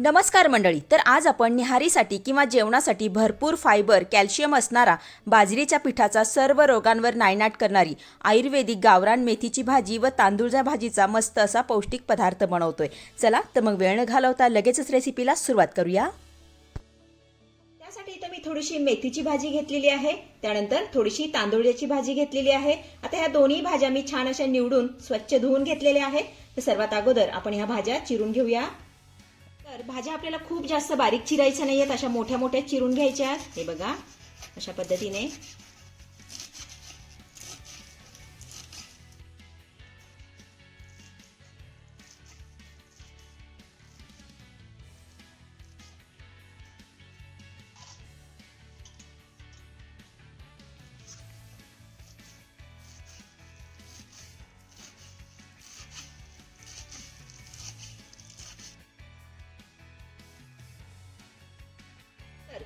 नमस्कार मंडळी तर आज आपण निहारीसाठी किंवा जेवणासाठी भरपूर फायबर कॅल्शियम असणारा बाजरीच्या पिठाचा सर्व रोगांवर नायनाट करणारी आयुर्वेदिक गावरान मेथीची भाजी व तांदूळच्या भाजीचा मस्त असा पौष्टिक पदार्थ बनवतोय. चला तर मग वेळ न घालवता लगेचच रेसिपीला सुरुवात करूया. त्यासाठी इथं मी थोडीशी मेथीची भाजी घेतलेली आहे त्यानंतर थोडीशी तांदूळची भाजी घेतलेली आहे. आता ह्या दोन्ही भाज्या मी छान अशा निवडून स्वच्छ धुवून घेतलेल्या आहेत. तर सर्वात अगोदर आपण ह्या भाज्या चिरून घेऊया. तर भाज्या आपल्याला खूप जास्त बारीक चिरायच्या नाही आहेत अशा मोठ्या मोठ्या चिरून घ्यायच्या आहेत. हे बघा अशा पद्धतीने.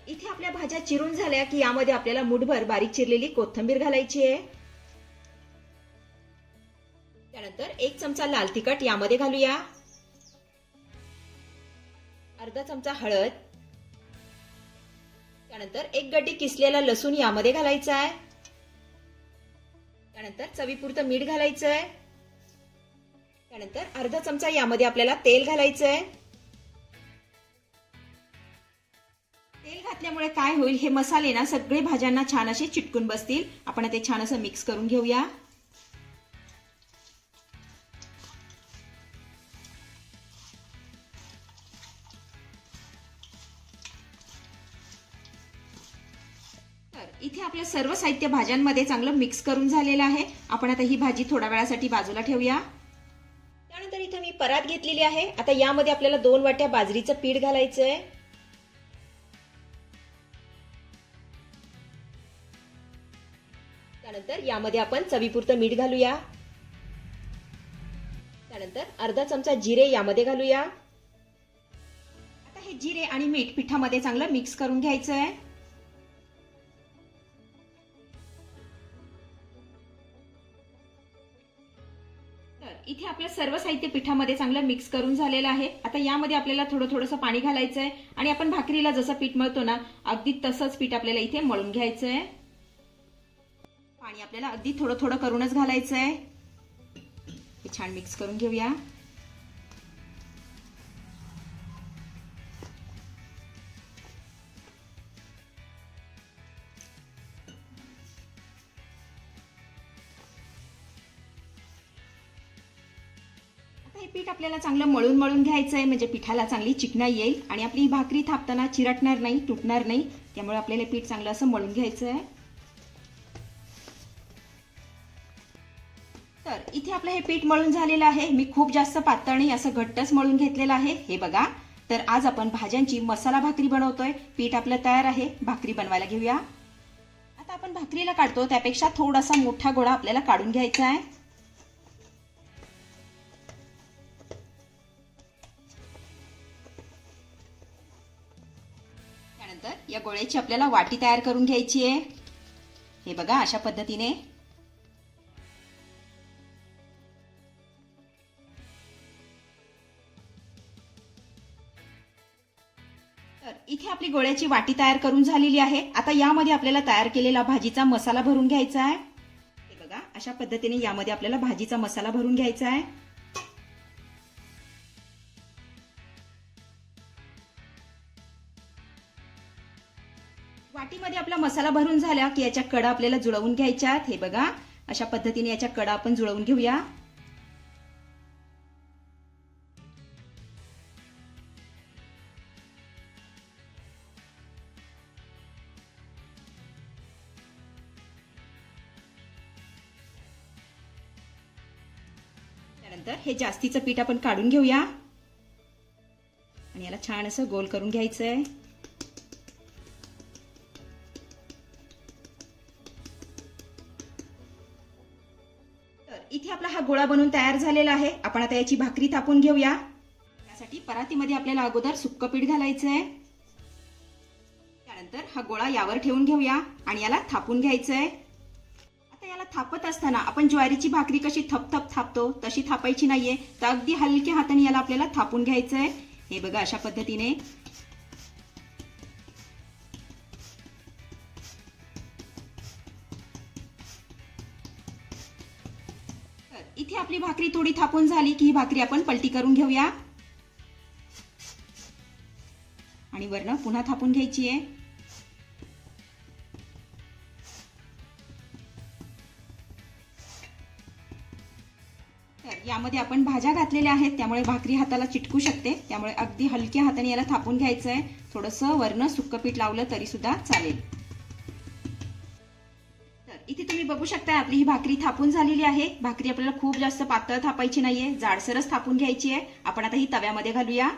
इथे आपल्या भाज्या चिरून झाल्या की यामध्ये आपल्याला मुठभर बारीक चिरलेली कोथिंबीर घालायची आहे. त्यानंतर एक चमचा लाल तिखट यामध्ये घालूया. अर्धा चमचा हळद. त्यानंतर एक गड्डी किसलेला लसूण यामध्ये घालायचा आहे. त्यानंतर चवीपुरतं मीठ घालायचं आहे. त्यानंतर अर्धा चमचा यामध्ये आपल्याला तेल घालायचं आहे. घातल्यामुळे काय होईल हे मसाले ना सगळे भाज्यांना छान असे चिटकून बसतील. आपण ते छान असं मिक्स करून घेऊया. तर इथे आपलं सर्व साहित्य भाज्यांमध्ये चांगलं मिक्स करून झालेलं आहे. आपण आता ही भाजी थोड्या वेळासाठी बाजूला ठेवूया. त्यानंतर इथे मी परात घेतलेली आहे. आता यामध्ये आपल्याला दोन वाट्या बाजरीचं पीठ घालायचं आहे त्यानंतर यामध्ये आपण चवीपुरतं मीठ घालूया. त्यानंतर अर्धा चमचा जिरे यामध्ये घालूया. आता हे जिरे आणि मीठ पिठामध्ये चांगलं मिक्स करून घ्यायचं आहे तर इथे आपलं सर्व साहित्य पिठामध्ये चांगलं मिक्स करून झालेलं आहे. आता यामध्ये आपल्याला थोडं थोडंसं पाणी घालायचं आहे आणि आपण भाकरीला जसं पीठ मळतो ना अगदी तसंच पीठ आपल्याला इथे मळून घ्यायचं आहे पाणी आपल्याला अगदी थोडं थोडं करूनच घालायचं आहे हे छान मिक्स करून घेऊया. हे पीठ आपल्याला चांगलं मळून मळून घ्यायचं आहे म्हणजे पिठाला चांगली चिकनाई येईल आणि आपली भाकरी थापताना चिरटणार नाही तुटणार नाही त्यामुळे आपल्याला पीठ चांगलं असं मळून घ्यायचं आहे इथे आपलं हे पीठ मळून झालेलं आहे. मी खूप जास्त पातळ नाही असं घट्टच मळून घेतलेलं आहे. हे बघा. तर आज आपण भाज्यांची मसाला भाकरी बनवतोय. पीठ आपलं तयार आहे. भाकरी बनवायला घेऊया. आता आपण भाकरीला काढतो. त्यापेक्षा थोडासा मोठा गोळा आपल्याला काढून घ्यायचा आहे. त्यानंतर या गोळ्याची आपल्याला वाटी तयार करून घ्यायची आहे. हे बघा अशा पद्धतीने. इथे आपली गोळ्याची वाटी तयार करून झालेली आहे. आता यामध्ये आपल्याला तयार केलेला भाजीचा मसाला भरून घ्यायचा आहे. हे बघा अशा पद्धतीने यामध्ये आपल्याला भाजीचा मसाला भरून घ्यायचा आहे. वाटीमध्ये आपला मसाला भरून झाला की याच्या कडा आपल्याला जुळवून घ्यायच्या आहेत. हे बघा अशा पद्धतीने याच्या कडा आपण जुळवून घेऊया. हे जास्तीचं पीठ आपण काढून घेऊया. आणि याला छान असं गोल करून घ्यायचं आहे तर इथे आपला हा गोळा बनवून तयार झालेला आहे. आपण आता याची भाकरी थापून घेऊया. त्यासाठी परातीमध्ये आपल्याला अगोदर सुक्क पीठ घालायचं आहे त्यानंतर हा गोळा यावर ठेवून घेऊया आणि याला थापून घ्यायचं आहे आता याला थापत असताना आपण ज्वारीची भाकरी कशी थप थप थापतो तशी थापायची नाहीये. तर अगदी हलक्या हाताने याला आपल्याला थापून घ्यायचं आहे हे बघा अशा पद्धतीने. इथे आपली भाकरी थोडी थापून झाली की ही भाकरी आपण पलटी करून घेऊया. आणि वरनं पुन्हा थापून घ्यायची आहे तर यामध्ये आपण भाज्या घातलेल्या आहेत त्यामुळे भाकरी हाताला चिटकू शकते. त्यामुळे अगदी हलक्या हाताने याला थापून घ्यायचं आहे थोडंसं वरनं सुक्क पीठ लावलं तरी सुद्धा चालेल. तर इथे तुम्ही बघू शकता आपली ही भाकरी थापून झालेली आहे. भाकरी आपल्याला खूप जास्त पातळ थापायची नाहीये जाडसरच थापून घ्यायची आहे. आपण आता ही तव्यामध्ये घालूया.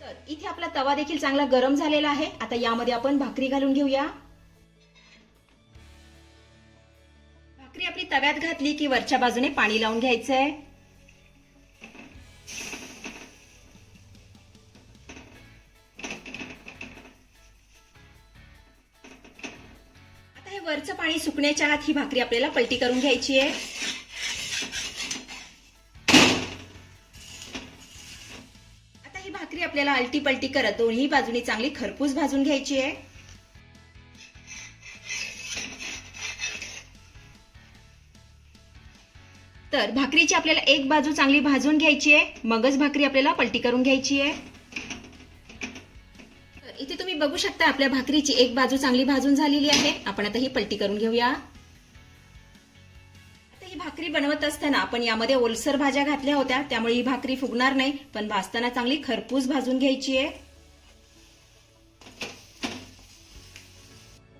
तर इथे आपला तवा देखील चांगला गरम झालेला आहे. आता यामध्ये आपण भाकरी घालून घेऊया. आपली तव्यात घातली की वरच्या बाजूने पाणी लावून घ्यायचं आहे आता हे वरचं पाणी सुकण्याच्या आत ही भाकरी आपल्याला पलटी करून घ्यायची आहे. आता ही भाकरी आपल्याला अलटी पलटी करत दोन्ही बाजूनी चांगली खरपूस भाजून घ्यायची आहे. तर भाकरीची आपल्याला एक बाजू चांगली भाजून घ्यायची आहे. मगच भाकरी आपल्याला पलटी करून घ्यायची आहे. तर इथे तुम्ही बघू शकता आपल्या भाकरीची एक बाजू चांगली भाजून झालेली आहे. आपण आता ही पलटी करून घेऊया. आता ही भाकरी बनवत असताना आपण यामध्ये ओलसर भाज्या घातल्या होत्या. त्यामुळे ही भाकरी फुगणार नाही पण भाजताना चांगली खरपूस भाजून घ्यायची आहे.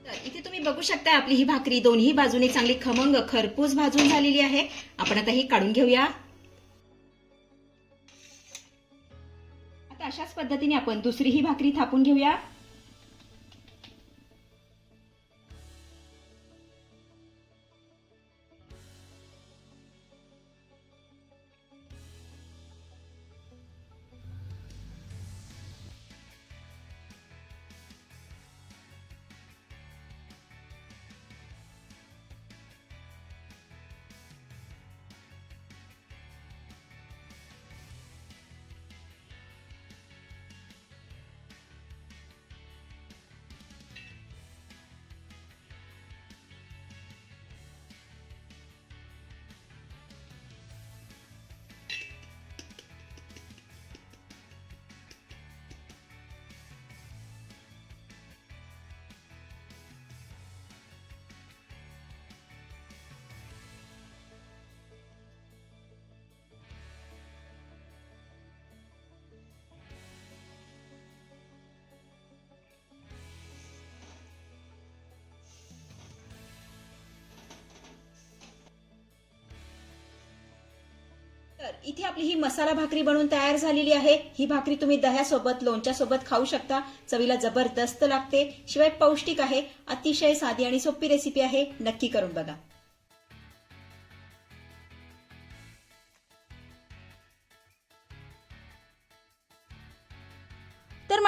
तर इथे तुम्ही बघू शकता आपली ही भाकरी दोन्ही बाजूने चांगली खमंग खरपूस भाजून झालेली आहे. आपण आता ही काढून घेऊया. आता अशाच पद्धतीने आपण दुसरी ही भाकरी थापून घेऊया. तर इथे आपली ही मसाला भाकरी बनवून तयार झालेली आहे. ही भाकरी तुम्ही दह्यासोबत लोणच्या सोबत खाऊ शकता. चवीला जबरदस्त लागते. शिवाय पौष्टिक आहे. अतिशय साधी आणि सोपी रेसिपी आहे. नक्की करून बघा.